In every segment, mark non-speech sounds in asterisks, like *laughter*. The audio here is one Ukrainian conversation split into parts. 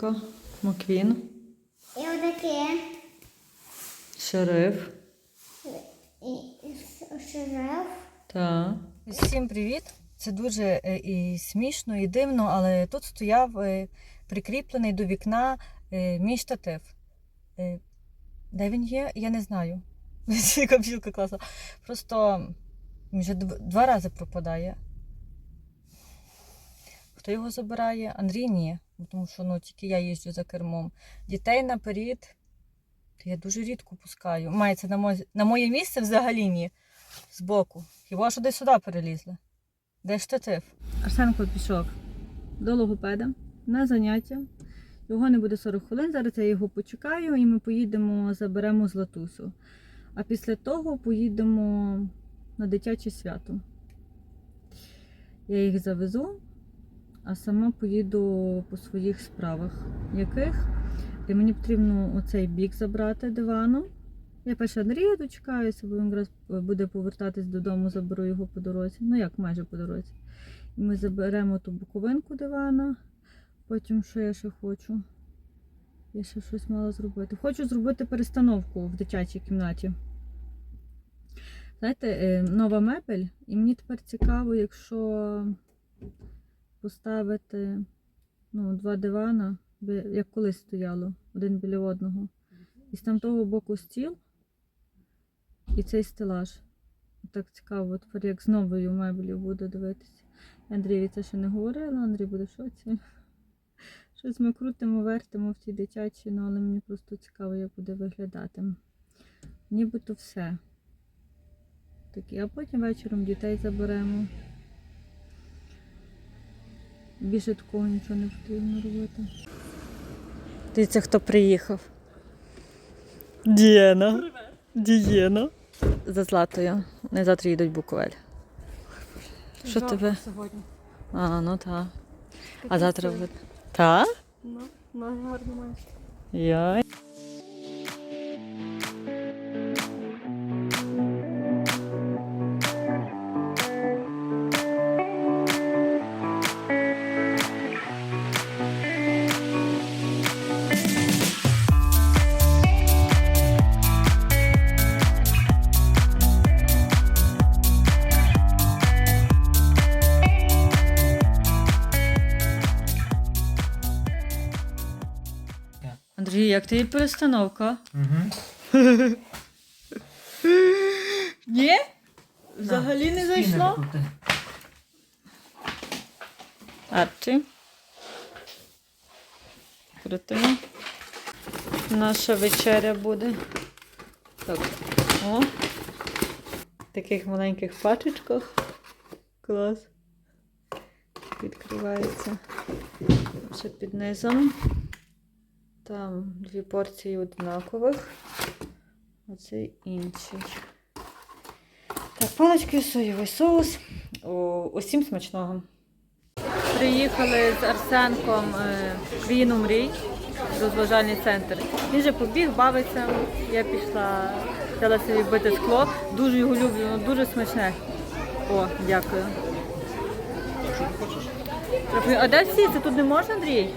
Блискавка, Маквін, І отаке. шериф. Шериф. Так. Всім привіт! Це дуже е, і смішно, і дивно, але тут стояв е, прикріплений до вікна е, мій штатив. Де він є, я не знаю. *laughs* Яка бджілка класна. Просто він вже два рази пропадає. Хто його забирає? Андрій ні. Тому що ну, тільки я їжджу за кермом. Дітей наперед я дуже рідко пускаю. Мається на моє, на моє місце взагалі ні. Збоку. Хіба що десь сюди перелізли? Де штатив? Арсенко пішов до логопеда на заняття. Його не буде 40 хвилин. Зараз я його почекаю і ми поїдемо, заберемо златусу. А після того поїдемо на дитяче свято. Я їх завезу, а сама поїду по своїх справах. Яких? І мені потрібно оцей бік забрати дивану. Я перше Андрія дочекаюся, бо він якраз буде повертатись додому, заберу його по дорозі. Ну як майже по дорозі. І ми заберемо ту боковинку дивана. Потім що я ще хочу? Я ще щось мала зробити. Хочу зробити перестановку в дитячій кімнаті. Знаєте, е, нова мебель, і мені тепер цікаво, якщо поставити ну, два дивана, як колись стояло, один біля одного. І з там того боку стіл і цей стелаж. Так цікаво, тепер як з новою меблею буду дивитися. Андрій це ще не говорила, Андрій буде в шоці. Щось ми крутимо, вертимо в тій дитячій, ну, але мені просто цікаво, як буде виглядати. Нібито все. Такі, а потім вечором дітей заберемо. Більше такого нічого не потрібно робити. Дивіться, хто приїхав. Дієна. Дієна. За Златою. Вони завтра їдуть в Буковель. Що тебе? сьогодні. А, ну так. А завтра буде. Та? Ну, ноги гарно маєш. Йой. Тобі перестановка? Угу. *laughs* Ні? Взагалі не зайшло? Арчі. Крутимо. Наша вечеря буде. Так. О. В таких маленьких пачечках. Клас. Відкривається. Ще під низом. Там дві порції однакових. Оцей інший. Так, палички, соєвий соус. О, усім смачного. Приїхали з Арсенком е, країну мрій, розважальний центр. Він же побіг, бавиться. Я пішла, взяла собі бити скло. Дуже його люблю, воно дуже смачне. О, дякую. А де всі? Це тут не можна, Андрій?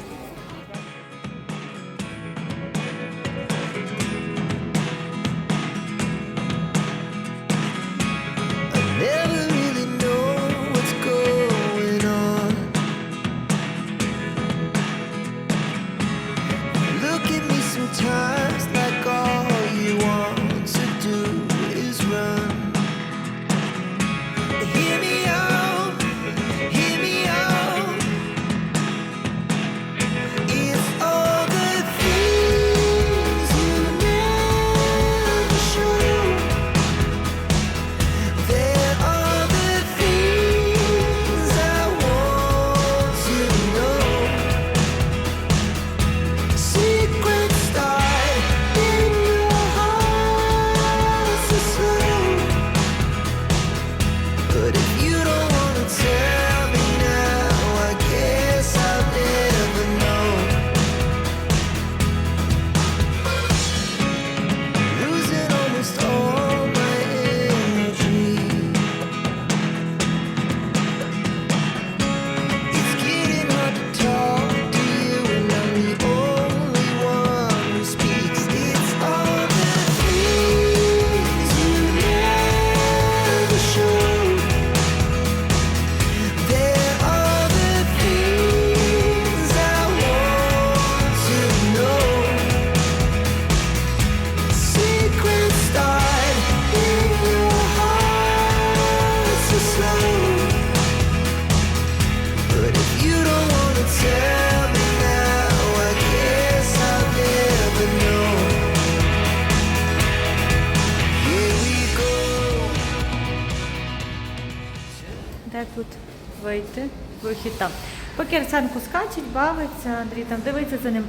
Вийти. Вихід там. Поки Арсенко скачить, бавиться, Андрій там дивиться за ним.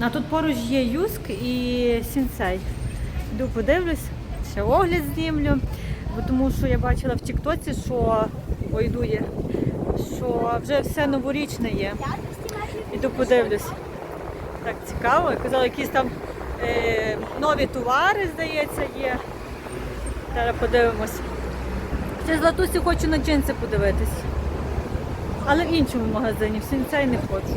А тут поруч є Юск і Сінцей. Йду подивлюсь, ще огляд знімлю. Бо тому що я бачила в Тіктоці, що ой, є, що вже все новорічне є. Іду подивлюсь. Так цікаво. Казали, якісь там е, нові товари, здається, є. Зараз подивимось. Ще з Латусі хочу на джинси подивитись. Але в іншому магазині, в Сінцей не хочу.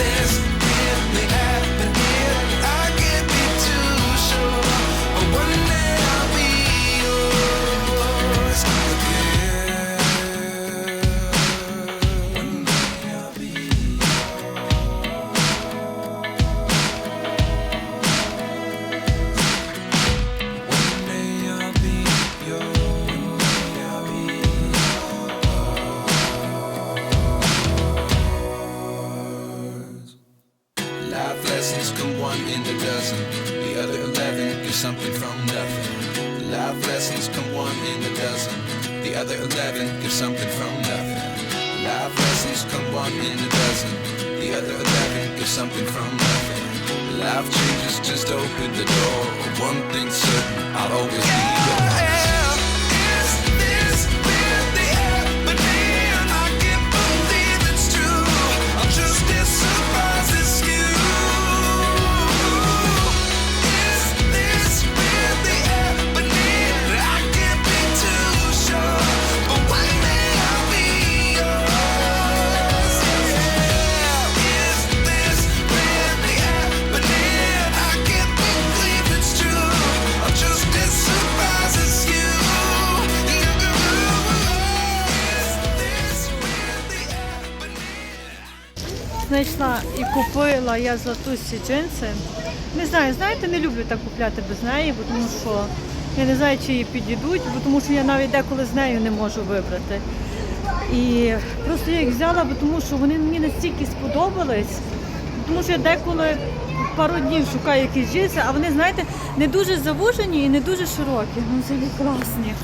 this. Something from nothing. Life changes just open the door. One thing's certain, I'll always be yours. Знайшла і купила я златусі джинси. Не знаю, знаєте, не люблю так купляти без неї, бо тому що я не знаю, чи її підійдуть, бо тому що я навіть деколи з нею не можу вибрати. І просто я їх взяла, бо тому що вони мені настільки сподобались, тому що я деколи пару днів шукаю якісь джинси, а вони, знаєте, не дуже завужені і не дуже широкі. Ну, взагалі класні.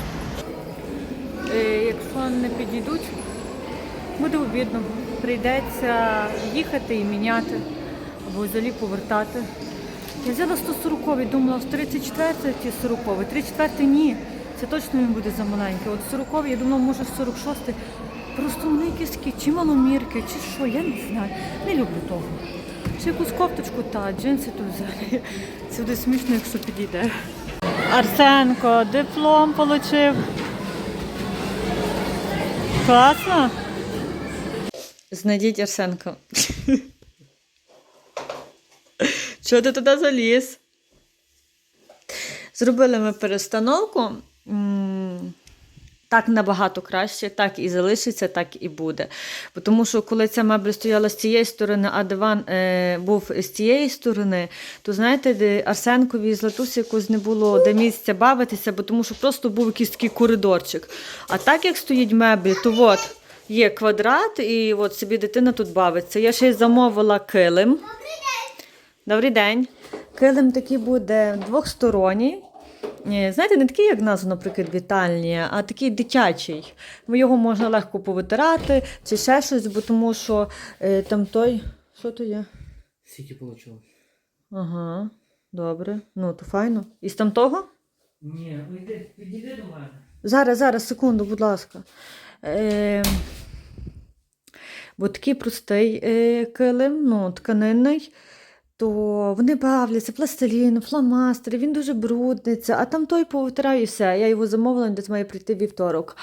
Е, Якщо не підійдуть, Буде обідно. Прийдеться їхати і міняти, або взагалі повертати. Я взяла 140 думала, в 34 ті 40 34-й ні. Це точно він буде замаленький. От 40 я думала, може 46-й. Просто вони такі, чи маломірки, чи що, я не знаю. Не люблю того. Чи якусь кофточку та джинси то взагалі. Це буде смішно, якщо підійде. Арсенко, диплом отримав. Класно. Знайдіть Арсенка. Чого ти туди заліз? Зробили ми перестановку. Так набагато краще, так і залишиться, так і буде. Тому що коли ця мебель стояла з цієї сторони, а диван е, був з цієї сторони, то знаєте, де Арсенкові і Златусі якось не було де місця бавитися, бо тому що просто був якийсь такий коридорчик. А так як стоїть меблі, то от є квадрат, і от собі дитина тут бавиться. Я ще й замовила килим. Добрий день. Килим такий буде двохсторонній. Е, Знаєте, не такий, як нас, наприклад, вітальні, а такий дитячий. Його можна легко повитирати чи ще щось, бо тому що е, там той. Що то є? Скільки получилось? Ага, добре. Ну, то файно. І з там того? Ні, ну йди, підійди до мене. Зараз, зараз, секунду, будь ласка. Е, бо такий простий е, килим, ну, тканинний, то вони бавляться, пластилін, фломастери, він дуже брудниться, а там той повитираю і все. Я його замовила, десь має прийти вівторок.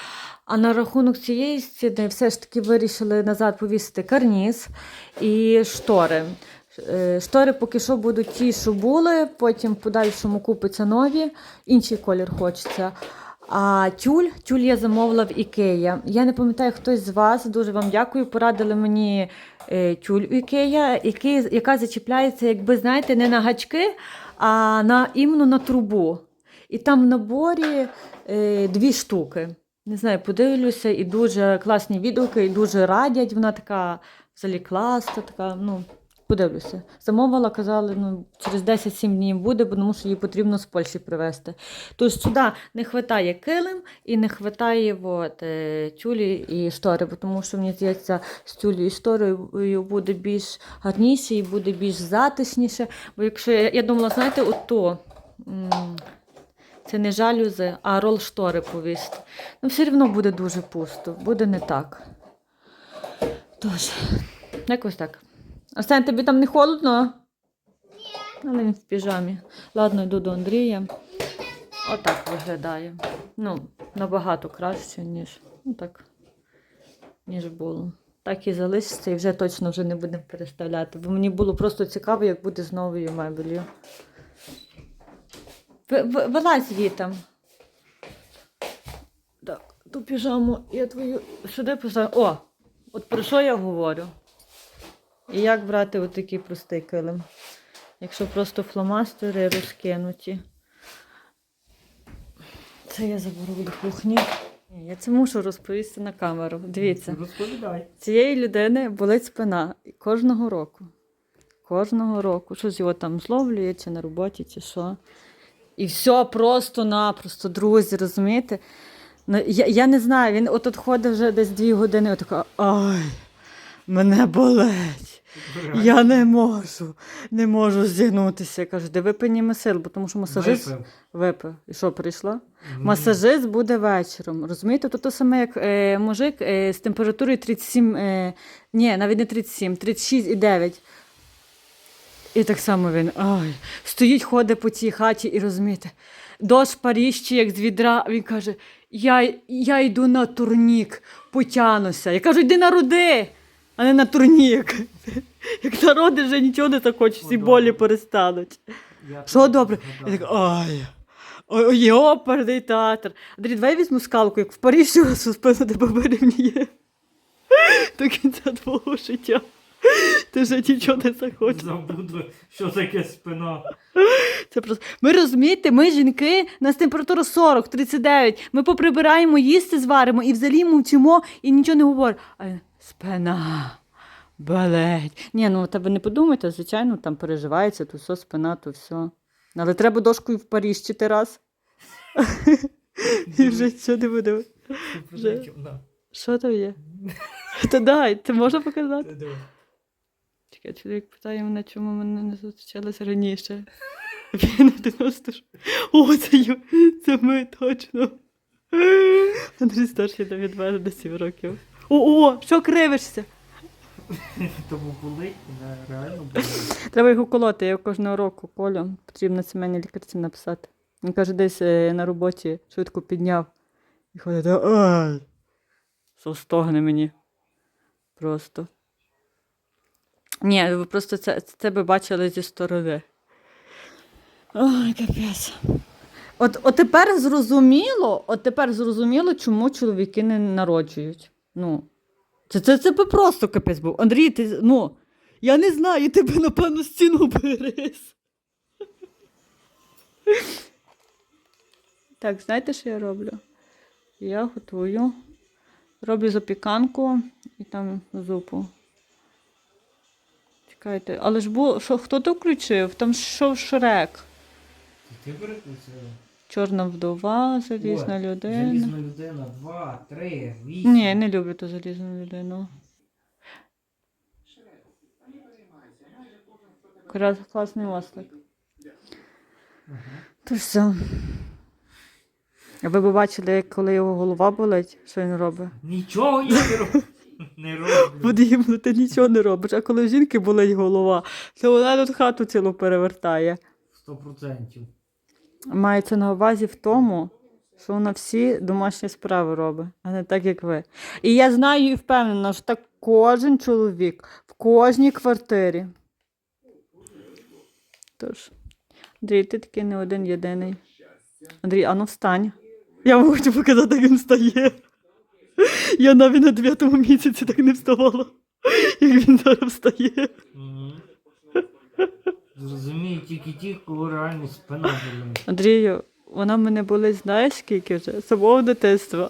А на рахунок цієї стіни все ж таки вирішили назад повісити карніз і штори. Е, Штори поки що будуть ті, що були, потім в подальшому купиться нові, інший колір хочеться. А тюль, тюль я замовила в Ікея. Я не пам'ятаю, хтось з вас, дуже вам дякую, порадили мені е, тюль в Ікея, яка зачіпляється, якби знаєте, не на гачки, а на, іменно на трубу. І там в наборі е, дві штуки. Не знаю, подивлюся, і дуже класні відгуки, і дуже радять. Вона така взагалі класна, така, ну, подивлюся. Замовила, казали, ну, через 10-7 днів буде, тому що її потрібно з Польщі привезти. Тож сюди не вистачає килим і не вистачає от, е, тюлі і штори, тому що мені здається, з тюлі і шторою буде більш гарніше і буде більш затишніше. Бо якщо я, я думала, знаєте, ото. Це не жалюзи, а рол штори повісти. Ну, все одно буде дуже пусто, буде не так. Тож, якось так. Арсен, тобі там не холодно? Ні. Але він в піжамі. Ладно, йду до Андрія. Отак виглядає. Ну, набагато краще, ніж, ну, так, ніж було. Так і залишиться, і вже точно вже не будемо переставляти. Бо мені було просто цікаво, як буде з новою мебелью. Ви- ви- Вилазь там. Так, ту піжаму я твою сюди поставлю. О! От про що я говорю? І як брати отакий простий килим? Якщо просто фломастери розкинуті. Це я заберу до кухні. Я це мушу розповісти на камеру. Дивіться. Розповідай. Цієї людини болить спина кожного року. Кожного року. Щось його там зловлює, чи на роботі, чи що. І все просто-напросто, друзі, розумієте? Ну, я, я не знаю, він отут ходить вже десь дві години, отака, ай, мене болить. Я не можу, не можу зігнутися. Я кажу, де випиніме сил, бо тому що масажист Випив. випив. І що, прийшла? Масажист буде вечором. Розумієте, то те саме, як е, мужик е, з температурою 37, е, ні, навіть не 37, 36,9. І так само він ай, стоїть, ходить по цій хаті і розумієте, дощ паріщі, як з відра, він каже: я, я йду на турнік, потянуся. Я кажу, йди на руди, а не на турнік. Як народиш, вже нічого не захочеш, всі болі перестануть. Я Що добре? Я так, ай. Ой, ой, оперний театр. Андрій, давай візьму скалку, як в Парижі у спину тебе вирівнює. До кінця твого життя. Ти вже нічого не захочеш. Забуду, що таке спина. Це просто. Ми розумієте, ми жінки, у нас температура 40, 39. Ми поприбираємо, їсти зваримо і взагалі мовчимо і нічого не говоримо. А спина. Болить. Ні, ну тебе не подумайте, звичайно, там переживається, то все, спина, то все. Але треба дошкою в Париж чотири раз. І вже що не буде. Вже. Що там є? Та дай, це можна показати? ти. Чекай, чоловік питає мене, чому мене не зустрічалися раніше. Він 90 ж. О, це, це ми точно. Андрій старший від мене на 7 років. О, о, що кривишся? *laughs* Тому болить, реально болить. Треба його колоти, я кожного року колю. Потрібно сімейній лікарці написати. Він каже, десь е, на роботі швидко підняв. І ходить, ай. Що стогне мені. Просто. Ні, ви просто це, це би бачили зі сторони. Ой, капець. От, от тепер зрозуміло, от тепер зрозуміло, чому чоловіки не народжують. Ну, це, це, це би просто капець був. Андрій, ти, ну, я не знаю, ти би, напевно, стіну перерис. Так, знаєте, що я роблю? Я готую, роблю запіканку і там зупу. Чекайте, але ж було, що, хто то включив? Там що шрек. Ти переключила? Чорна вдова, залізна людина. Залізна людина, два, три, вісім. Ні, я не люблю ту залізну людину. Якраз класний ослик. То все. А ви б бачили, як коли його голова болить, що він робить? Нічого я не роблю. *laughs* Не роблю. Подібно, ти нічого не робиш. А коли в жінки болить голова, то вона тут хату цілу перевертає. Сто процентів. Мається на увазі в тому, що вона всі домашні справи робить, а не так, як ви. І я знаю і впевнена, що так кожен чоловік в кожній квартирі. Тож, Андрій, ти такий не один єдиний. Андрій, ану встань. Я вам хочу показати, як він встає. Я навіть на дев'ятому місяці так не вставала, як він зараз встає. Тільки ті, кого реально спина болить. Андрію, вона в мене болить, знаєш скільки вже? З самого дитинства.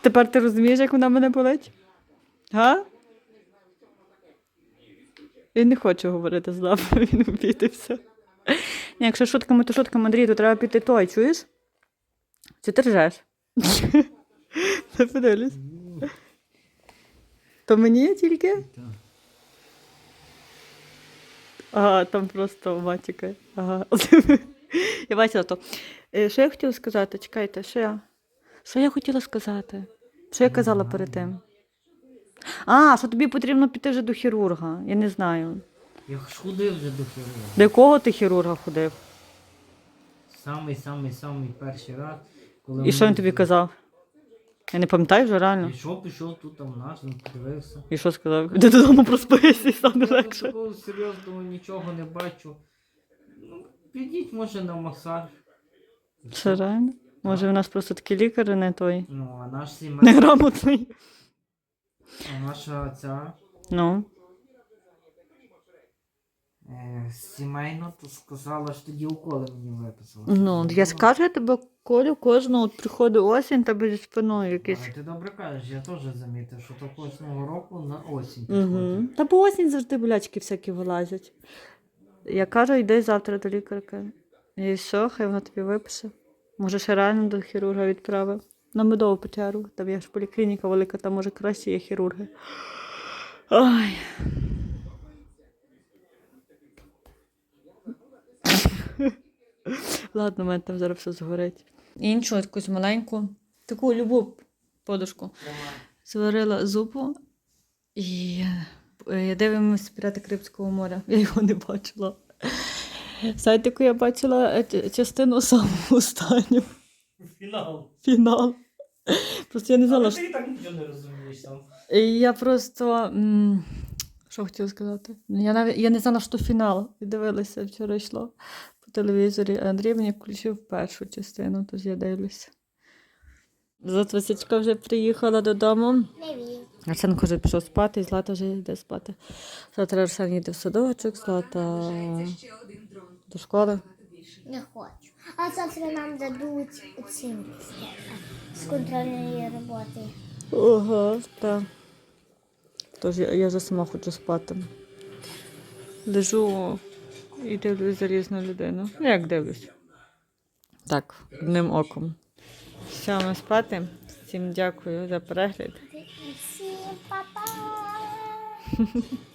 Тепер ти розумієш, як вона мене болить? Га? Він не хоче говорити з нами, *laughs* він обідився. Ні, якщо шутками, то шутками, Андрій, то треба піти той, чуєш? Чи ти ржеш? *laughs* Не подивлюсь. То мені тільки? Так. Ага, там просто матіка. Ага. *laughs* Я бачила то. Е, Що я хотіла сказати? Чекайте, що я? Що я хотіла сказати? Що я казала перед тим? А, що тобі потрібно піти вже до хірурга. Я не знаю. Я ж ходив вже до хірурга. До якого ти хірурга ходив? Самий, самий, самий перший раз, коли І що він тобі казав? Я не пам'ятаю вже реально. Пішов, пішов, тут там наш, він подивився. І що сказав? Де додому проспися і стане Я легше. такого серйозного нічого не бачу. Ну, підіть, може, на масаж. Це реально? Може, в нас просто такий лікар, не той. Ну, а наш сімей, Неграмотний. а наша ця Ну. Сімейно, то сказала, що тоді уколи мені виписала. Ну, я скажу я тебе, Колю, кожного от приходить осінь, тебе зі спиною якийсь. А ти добре кажеш, я теж замітив, що то кожного року на осінь Угу. Та по осінь завжди болячки всякі вилазять. Я кажу, йди завтра до лікарки. І що, хай вона тобі випише. Може, ще реально до хірурга відправив. На медову печеру. Там є ж поліклініка велика, там може краще є хірурги. Ой. *laughs* Ладно, в мене там зараз все згорить. Іншу якусь маленьку, таку любу подушку. Зварила зупу і е, дивимося пірати Карибського моря. *laughs* Я його не бачила. Знаєте, яку я бачила е, частину саму останню Фінал. фінал. Просто я не знала, Але ти і так нічого не розумієш. Я просто. Що хотіла сказати? Я навіть я не знала, що фінал. І дивилася, вчора йшло телевізорі. А Андрій мені включив першу частину, тож я дивлюся. Затвисячка вже приїхала додому. Арсен вже пішов спати, і Злата вже йде спати. Завтра Арсен їде в садочок, Злата до школи. Не хочу. А завтра нам дадуть оцінки з контрольної роботи. Ага, так. Тож я, я вже сама хочу спати. Лежу і дивлюсь за різну людину. Ну, як дивлюсь? Так, одним оком. Все, ми спати. Всім дякую за перегляд. Всім па-па! *laughs*